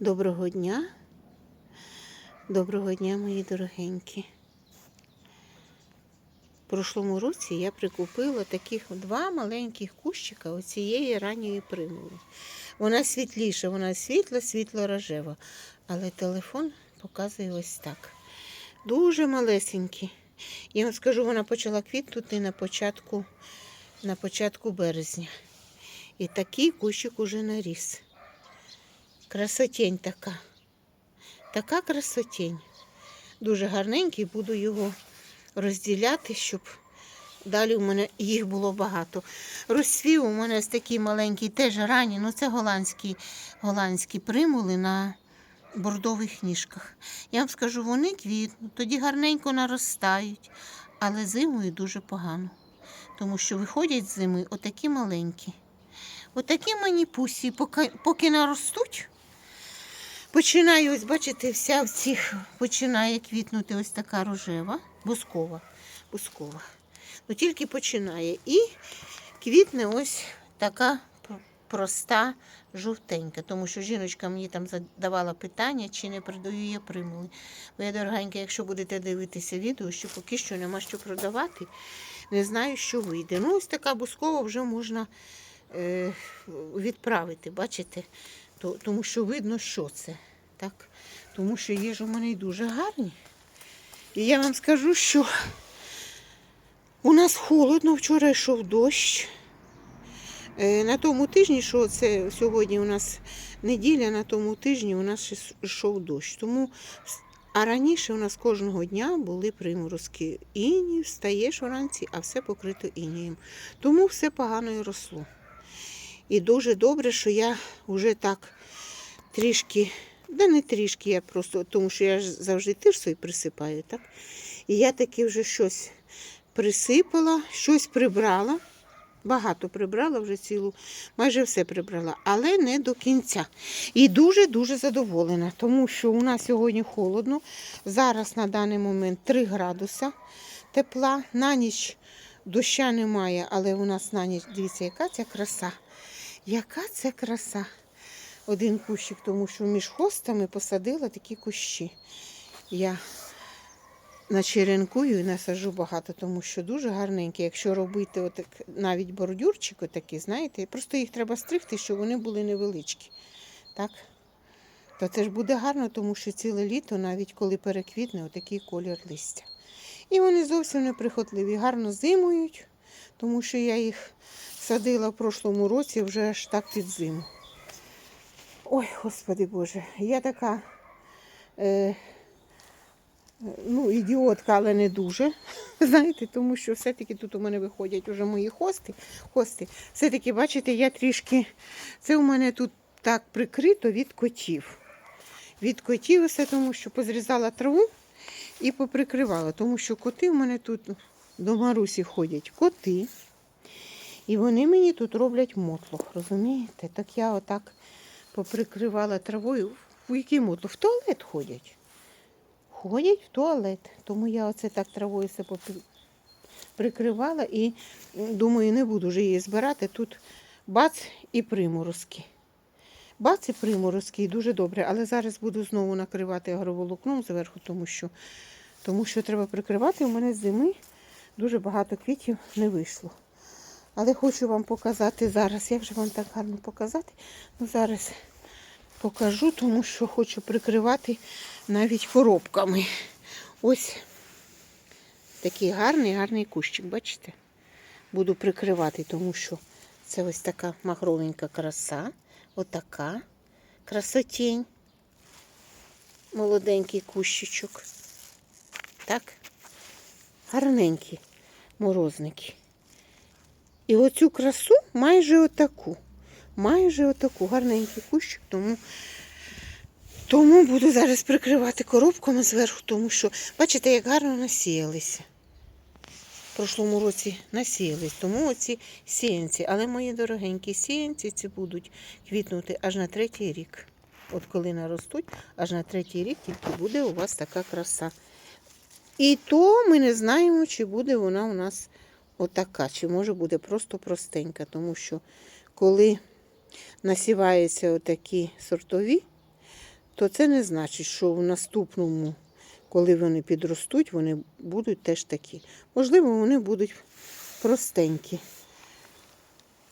Доброго дня. Доброго дня, мої дорогенькі. В прошлому році я прикупила таких два маленьких кущика оцієї ранньої примули. Вона світліша, вона світла, світло-рожева. Але телефон показує ось так. Дуже малесенькі. Я вам скажу, вона почала квітнути на початку, на початку березня. І такий кущик уже наріс. Красотень така. Така красотень. Дуже гарненький, буду його розділяти, щоб далі у мене їх було багато. Розсвів у мене такий маленький, теж ранній, ну це голландські, голландські примули на бордових ніжках. Я вам скажу, вони квітнуть, тоді гарненько наростають, але зимою дуже погано. Тому що виходять з зими отакі маленькі. Отакі мені пусі, поки, поки наростуть. Починає, ось, бачите, вся в цих починає квітнути ось така рожева, бускова. бускова. Ну, тільки починає. І квітне ось така проста жовтенька. Тому що жіночка мені там задавала питання, чи не продаю я примули. Ви, дорогенька, якщо будете дивитися відео, що поки що нема що продавати, не знаю, що вийде. Ну, ось така бускова вже можна е, відправити, бачите? То, тому що видно, що це. Так? Тому що є ж у мене й дуже гарні. І я вам скажу, що у нас холодно, вчора йшов дощ. Е, На тому тижні, що це сьогодні у нас неділя, на тому тижні у нас йшов дощ. Тому, а раніше у нас кожного дня були приморозки. Іні, встаєш вранці, а все покрито інієм. Тому все погано і росло. І дуже добре, що я вже так трішки, да не трішки, я просто, тому що я ж завжди тирсою присипаю, так? І я таки вже щось присипала, щось прибрала. Багато прибрала вже цілу, майже все прибрала, але не до кінця. І дуже-дуже задоволена, тому що у нас сьогодні холодно. Зараз на даний момент 3 градуса тепла. На ніч доща немає, але у нас на ніч, дивіться, яка ця краса. Яка це краса. Один кущик, тому що між хостами посадила такі кущі. Я начеренкую і насаджу багато, тому що дуже гарненькі. Якщо робити отак, навіть бордюрчик отакий, знаєте, просто їх треба стригти, щоб вони були невеличкі. Так? То це ж буде гарно, тому що ціле літо, навіть коли переквітне, отакий колір листя. І вони зовсім неприхотливі, гарно зимують, тому що я їх садила в прошлому році вже аж так під зиму. Ой, господи Боже, я така. Е, ну, ідіотка, але не дуже. Знаєте, тому що все-таки тут у мене виходять уже мої хости. хости. Все-таки, бачите, я трішки. Це у мене тут так прикрито від котів. Від котів все, тому що позрізала траву і поприкривала. Тому що коти у мене тут до Марусі ходять коти. І вони мені тут роблять мотлох, розумієте? Так я отак поприкривала травою. В який мотлох? В туалет ходять ходять в туалет. Тому я оце так травою все прикривала і думаю, не буду вже її збирати. Тут бац і приморозки. Бац і приморозки, і дуже добре. Але зараз буду знову накривати агроволокном зверху, тому що, тому що треба прикривати. У мене з зими дуже багато квітів не вийшло. Але хочу вам показати зараз. Як же вам так гарно показати? Ну, зараз покажу, тому що хочу прикривати навіть коробками. Ось такий гарний, гарний кущик, бачите? Буду прикривати, тому що це ось така махровенька краса. Отака красотень. Молоденький кущичок. Так? Гарненькі морозники. І оцю красу майже отаку. Майже отаку. Гарненький кущик, тому тому буду зараз прикривати коробками зверху, тому що, бачите, як гарно насіялися. В прошлому році насіялись, тому оці сіянці. Але мої дорогенькі сіянці ці будуть квітнути аж на третій рік. От коли наростуть, аж на третій рік тільки буде у вас така краса. І то ми не знаємо, чи буде вона у нас отака, чи може буде просто простенька, тому що коли насіваються отакі сортові, то це не значить, що в наступному, коли вони підростуть, вони будуть теж такі. Можливо, вони будуть простенькі.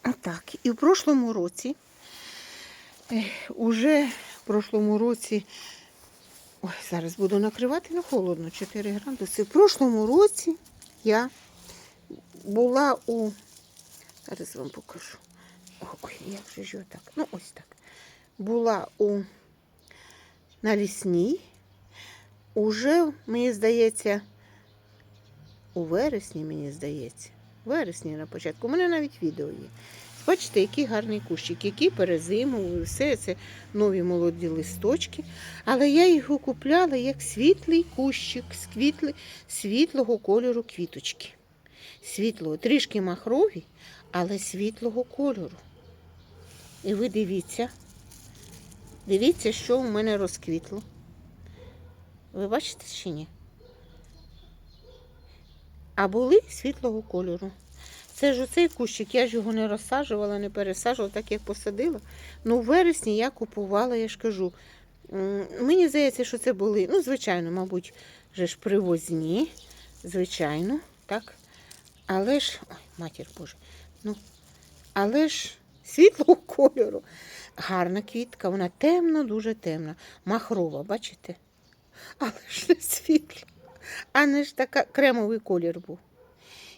А так, і в прошлому році, е, уже в прошлому році, ой, зараз буду накривати, ну холодно, 4 градуси. В прошлому році я була у, зараз вам покажу. Ой, як же ж так? Ну, ось так. Була у на лісній. Уже, мені здається, у вересні, мені здається. У вересні на початку. У мене навіть відео є. Бачите, який гарний кущик, який перезимував, все це нові молоді листочки. Але я його купляла як світлий кущик, світлий, світлого кольору квіточки. Світлого, трішки махрові, але світлого кольору. І ви дивіться, дивіться, що у мене розквітло. Ви бачите чи ні? А були світлого кольору. Це ж оцей кущик, я ж його не розсаджувала, не пересаджувала, так як посадила. Ну, в вересні я купувала, я ж кажу. Мені здається, що це були, ну, звичайно, мабуть, вже ж привозні, звичайно, так. Але ж, ой, матір Боже, ну, але ж світлого кольору. Гарна квітка, вона темна, дуже темна. Махрова, бачите? Але ж не світла. А не ж така кремовий колір був.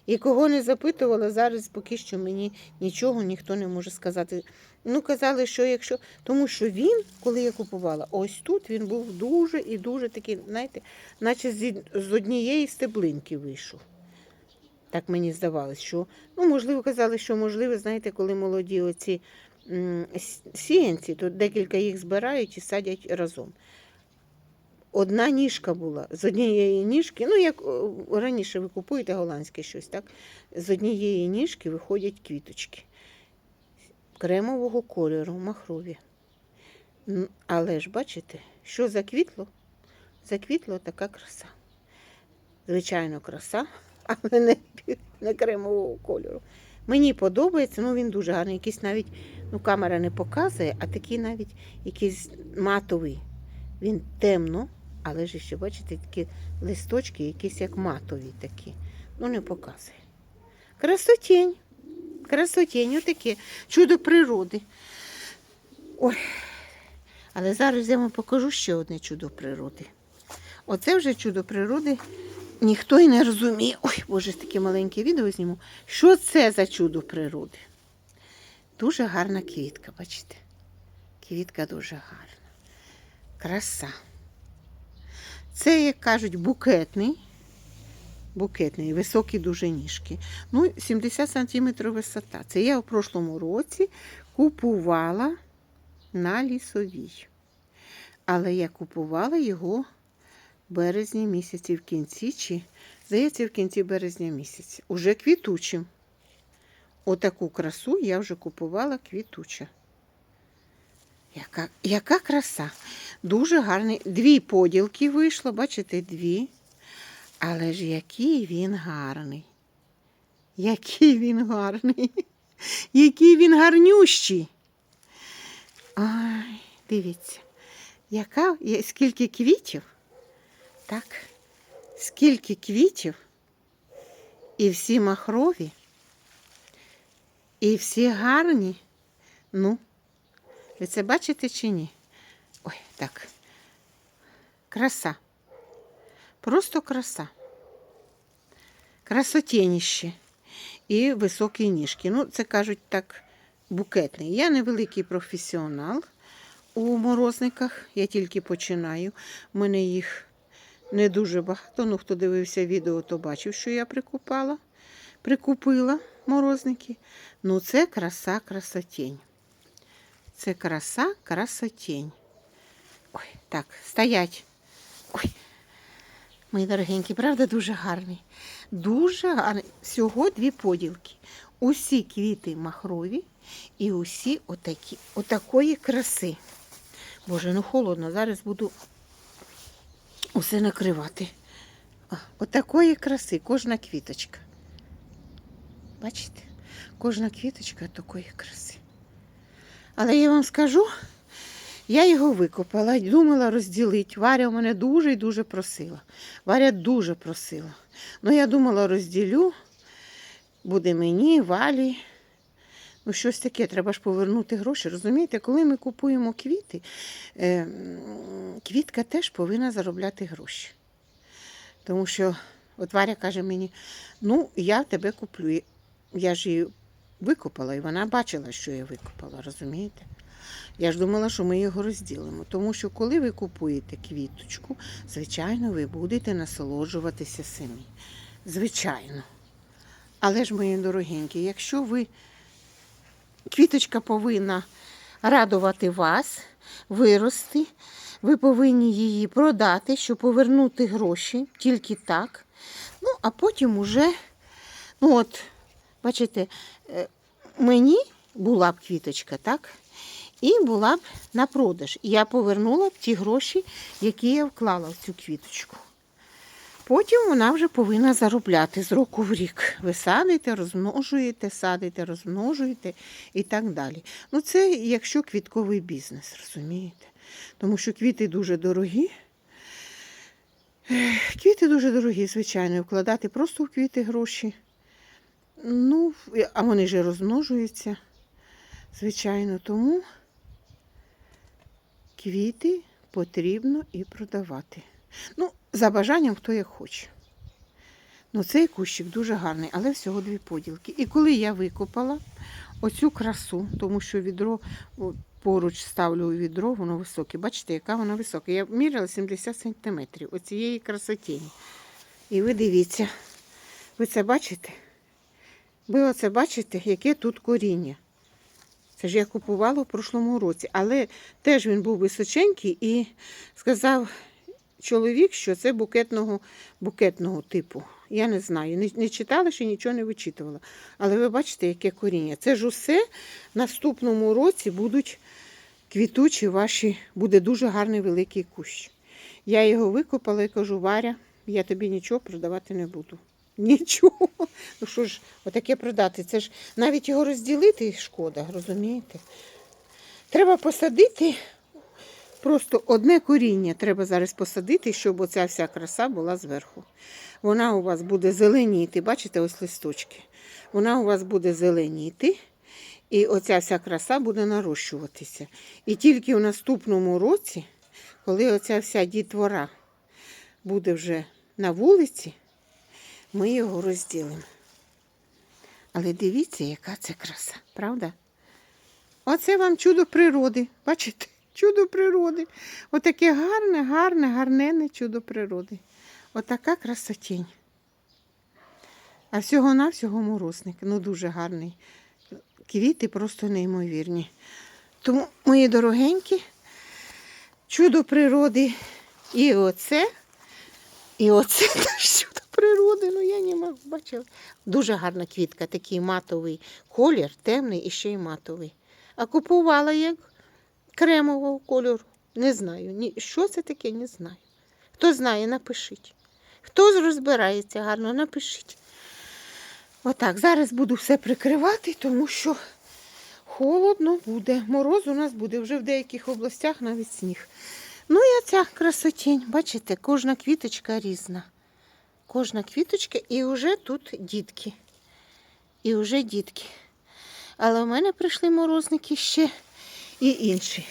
І кого не запитувала, зараз поки що мені нічого ніхто не може сказати. Ну, казали, що якщо. Тому що він, коли я купувала, ось тут він був дуже і дуже такий, знаєте, наче з однієї стеблинки вийшов. Так мені здавалось, що, ну, можливо, казали, що можливо, знаєте, коли молоді оці сіянці, то декілька їх збирають і садять разом. Одна ніжка була з однієї ніжки, ну як раніше ви купуєте голландське щось, так? З однієї ніжки виходять квіточки кремового кольору, махрові. Але ж бачите, що заквітло? Заквітло така краса. Звичайно, краса, але не, не кремового кольору. Мені подобається, ну він дуже гарний. Якийсь навіть, ну камера не показує, а такий навіть якийсь матовий. Він темно, але ж ще, бачите, такі листочки, якісь як матові такі. Ну, не показує. Красотень. Красотень, отаке. Чудо природи. Ой. Але зараз я вам покажу ще одне чудо природи. Оце вже чудо природи. Ніхто і не розуміє. Ой, боже, таке маленьке відео зніму. Що це за чудо природи? Дуже гарна квітка, бачите? Квітка дуже гарна. Краса. Це, як кажуть, букетний. Букетний, високі дуже ніжки. Ну, 70 см висота. Це я у прошлому році купувала на лісовій. Але я купувала його в березні місяці в кінці, чи, здається, в кінці березня місяця. Уже квітучим. Отаку красу я вже купувала квітуча. Яка, яка краса. Дуже гарний. Дві поділки вийшло, бачите, дві. Але ж який він гарний. Який він гарний. Який він гарнющий. Ай, дивіться, яка, скільки квітів. Так, скільки квітів. І всі махрові. І всі гарні. Ну, ви це бачите чи ні? Ой, так. Краса. Просто краса. Красотєніще. І високі ніжки. Ну, це кажуть так, букетний. Я не великий професіонал у морозниках. Я тільки починаю. У мене їх не дуже багато. Ну, хто дивився відео, то бачив, що я прикупала. Прикупила морозники. Ну, це краса, красотень. Це краса, красотень. Ой, так, стоять. Ой, Мої дорогенькі, правда, дуже гарний. Дуже гарний. Всього дві поділки. Усі квіти махрові і усі отакі, отакої краси. Боже, ну холодно, зараз буду усе накривати. Отакої краси, кожна квіточка. Бачите? Кожна квіточка такої краси. Але я вам скажу, Я його викопала, думала розділити. Варя мене дуже і дуже просила. Варя дуже просила. Ну, я думала, розділю, буде мені, валі. Ну, щось таке, треба ж повернути гроші. Розумієте, коли ми купуємо квіти, е, квітка теж повинна заробляти гроші. Тому що от Варя каже мені, ну, я тебе куплю. Я ж її викопала, і вона бачила, що я викопала, розумієте? Я ж думала, що ми його розділимо. Тому що коли ви купуєте квіточку, звичайно, ви будете насолоджуватися самі. Звичайно. Але ж, мої дорогенькі, якщо ви квіточка повинна радувати вас, вирости, ви повинні її продати, щоб повернути гроші, тільки так. Ну, а потім уже, ну от, бачите, е, мені була б квіточка, так? І була б на продаж. Я повернула б ті гроші, які я вклала в цю квіточку. Потім вона вже повинна заробляти з року в рік. Ви садите, розмножуєте, садите, розмножуєте і так далі. Ну, це якщо квітковий бізнес, розумієте? Тому що квіти дуже дорогі. Квіти дуже дорогі, звичайно, вкладати просто в квіти гроші. Ну, а вони ж розмножуються, звичайно, тому квіти потрібно і продавати. Ну, за бажанням, хто як хоче. Ну, цей кущик дуже гарний, але всього дві поділки. І коли я викопала оцю красу, тому що відро поруч ставлю у відро, воно високе. Бачите, яка вона висока. Я міряла 70 сантиметрів оцієї красотіні. І ви дивіться, ви це бачите? Ви оце бачите, яке тут коріння. Це ж я купувала в прошлому році, але теж він був височенький і сказав чоловік, що це букетного, букетного типу. Я не знаю, не, не читала ще нічого не вичитувала. Але ви бачите, яке коріння. Це ж усе в наступному році будуть квітучі ваші, буде дуже гарний великий кущ. Я його викопала і кажу, Варя, я тобі нічого продавати не буду. Нічого. Ну що ж, отаке продати. Це ж навіть його розділити шкода, розумієте? Треба посадити просто одне коріння. Треба зараз посадити, щоб оця вся краса була зверху. Вона у вас буде зеленіти. Бачите, ось листочки. Вона у вас буде зеленіти. І оця вся краса буде нарощуватися. І тільки в наступному році, коли оця вся дітвора буде вже на вулиці, ми його розділимо. Але дивіться, яка це краса, правда? Оце вам чудо природи. Бачите? Чудо природи. Отаке гарне, гарне, гарненне чудо природи. Отака красотінь. А всього-навсього морозник. Ну, дуже гарний. Квіти просто неймовірні. Тому, мої дорогенькі, чудо природи. І оце, і оце чудо природи. Ну, я не можу, бачила. Дуже гарна квітка, такий матовий колір, темний і ще й матовий. А купувала як кремового кольору. Не знаю. Ні, що це таке, не знаю. Хто знає, напишіть. Хто розбирається гарно, напишіть. Отак, зараз буду все прикривати, тому що холодно буде. Мороз у нас буде вже в деяких областях навіть сніг. Ну і оця красотінь, бачите, кожна квіточка різна. Кожна квіточка і вже тут дітки. І вже дітки. Але в мене прийшли морозники ще і інші.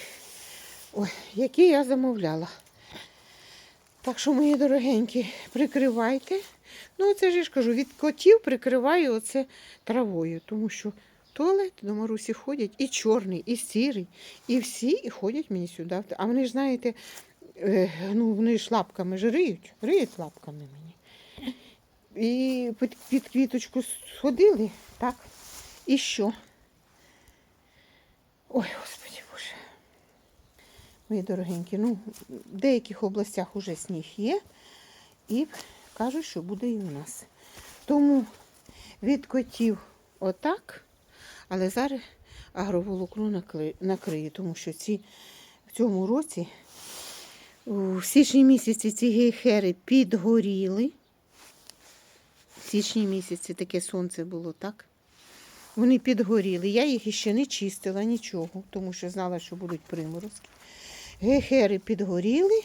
Ой, які я замовляла. Так що, мої дорогенькі, прикривайте. Ну, це ж я ж кажу, від котів прикриваю оце травою, тому що туалет до Марусі ходять і чорний, і сірий, і всі і ходять мені сюди. А вони ж, знаєте, е, ну, вони ж лапками ж риють, риють лапками мені. І під, під квіточку сходили, так? І що? Ой, Господи. Мої дорогенькі, ну, в деяких областях уже сніг є, і кажуть, що буде і у нас. Тому від котів отак, але зараз агроволокно накриє, тому що ці в цьому році, у січні місяці ці гейхери підгоріли. В січні місяці таке сонце було, так? Вони підгоріли. Я їх іще не чистила нічого, тому що знала, що будуть приморозки. Гехери підгоріли,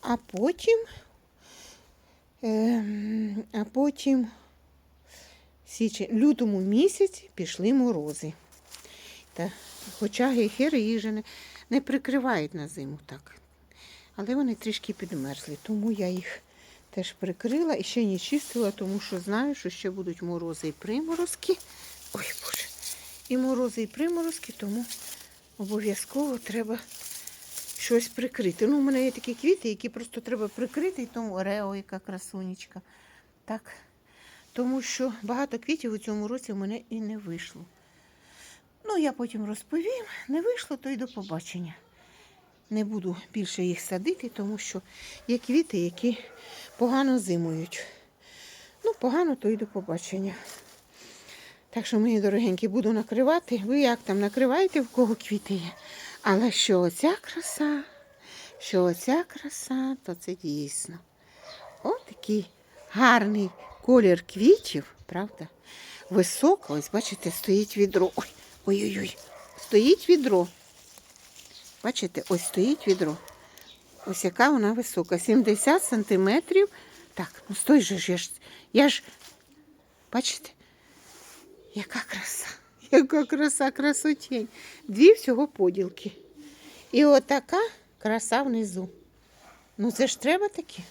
а потім, ем, а потім січень, лютому місяці пішли морози. Та, хоча гейхери їх же не, не прикривають на зиму так. Але вони трішки підмерзли, тому я їх теж прикрила і ще не чистила, тому що знаю, що ще будуть морози і приморозки. Ой, Боже. І морози, і приморозки, тому обов'язково треба щось прикрити. Ну, у мене є такі квіти, які просто треба прикрити, і тому Орео, яка красунечка. Так. Тому що багато квітів у цьому році в мене і не вийшло. Ну, я потім розповім. Не вийшло, то й до побачення. Не буду більше їх садити, тому що є квіти, які погано зимують. Ну, погано, то й до побачення. Так що, мої дорогенькі, буду накривати. Ви як там накриваєте, в кого квіти є? Але що оця краса, що оця краса, то це дійсно. Ось такий гарний колір квітів, правда? Високо, ось бачите, стоїть відро. Ой, ой-ой-ой, стоїть відро. Бачите, ось стоїть відро. Ось яка вона висока. 70 сантиметрів. Так, ну стой же ж, я ж, бачите, яка краса, яка краса, красотень. Дві всього поділки. І отака краса внизу. Ну це ж треба таке.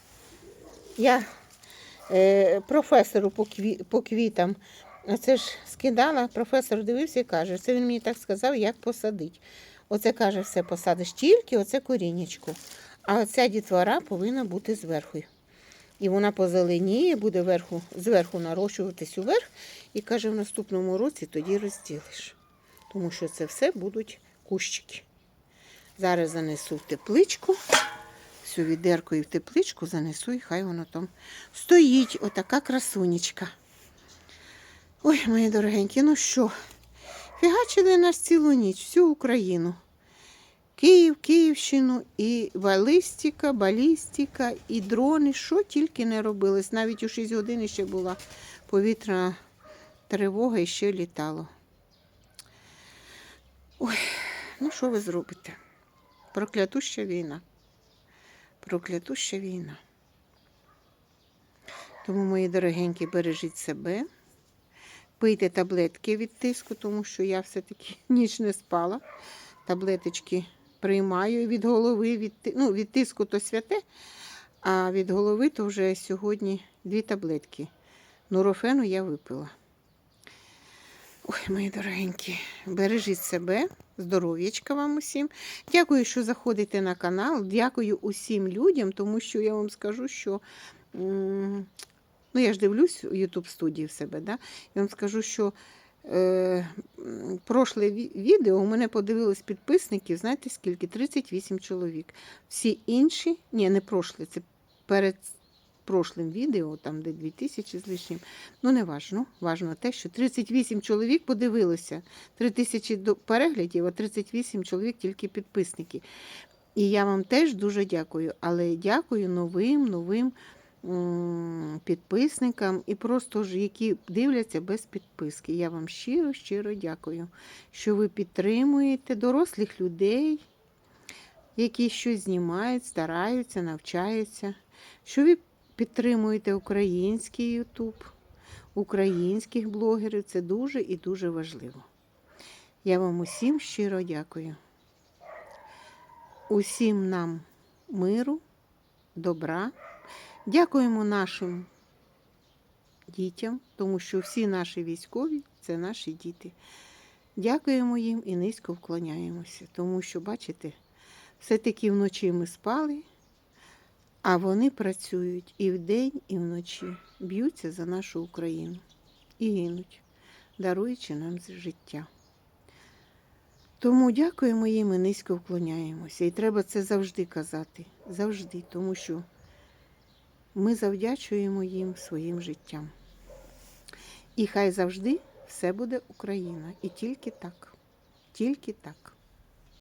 Я е, професору по, кві, по квітам це ж скидала, професор дивився і каже, це він мені так сказав, як посадити. Оце каже, все посадиш тільки оце корінечко. А оця дітвора повинна бути зверху. І вона позеленіє, буде верху, зверху нарощуватись уверх. І каже, в наступному році тоді розділиш. Тому що це все будуть кущики. Зараз занесу в тепличку. Всю відеркою в тепличку занесу і хай воно там стоїть. Отака красунечка. Ой, мої дорогенькі, ну що, фігачили нас цілу ніч, всю Україну. Київ, Київщину, і балістика, балістика, і дрони, що тільки не робилось. Навіть у 6 годин ще була повітряна тривога і ще літало. Ой, ну що ви зробите? Проклятуща війна. Проклятуща війна. Тому, мої дорогенькі, бережіть себе. Пийте таблетки від тиску, тому що я все-таки ніч не спала. Таблеточки приймаю від голови, від, ну, від тиску то святе, а від голови то вже сьогодні дві таблетки. Нурофену я випила. Ой, мої дорогенькі, бережіть себе, здоров'ячка вам усім. Дякую, що заходите на канал. Дякую усім людям, тому що я вам скажу, що. Ну, я ж дивлюсь у YouTube студії в себе, да? я вам скажу, що е, прошле відео у мене подивилось підписників, знаєте скільки? 38 чоловік. Всі інші, ні, не прошле, це перед прошлим відео, там де 2000 з лишнім. Ну, не важно. Важно те, що 38 чоловік подивилося. 3000 до- переглядів, а 38 чоловік тільки підписники. І я вам теж дуже дякую. Але дякую новим, новим підписникам і просто ж, які дивляться без підписки. Я вам щиро, щиро дякую, що ви підтримуєте дорослих людей, які щось знімають, стараються, навчаються, що ви підтримуєте український Ютуб, українських блогерів. Це дуже і дуже важливо. Я вам усім щиро дякую. Усім нам миру, добра. Дякуємо нашим дітям, тому що всі наші військові це наші діти. Дякуємо їм і низько вклоняємося, тому що, бачите, все-таки вночі ми спали, а вони працюють і вдень, і вночі, б'ються за нашу Україну і гинуть, даруючи нам життя. Тому дякуємо їм і низько вклоняємося. І треба це завжди казати. Завжди, тому що ми завдячуємо їм своїм життям. І хай завжди все буде Україна. І тільки так. Тільки так.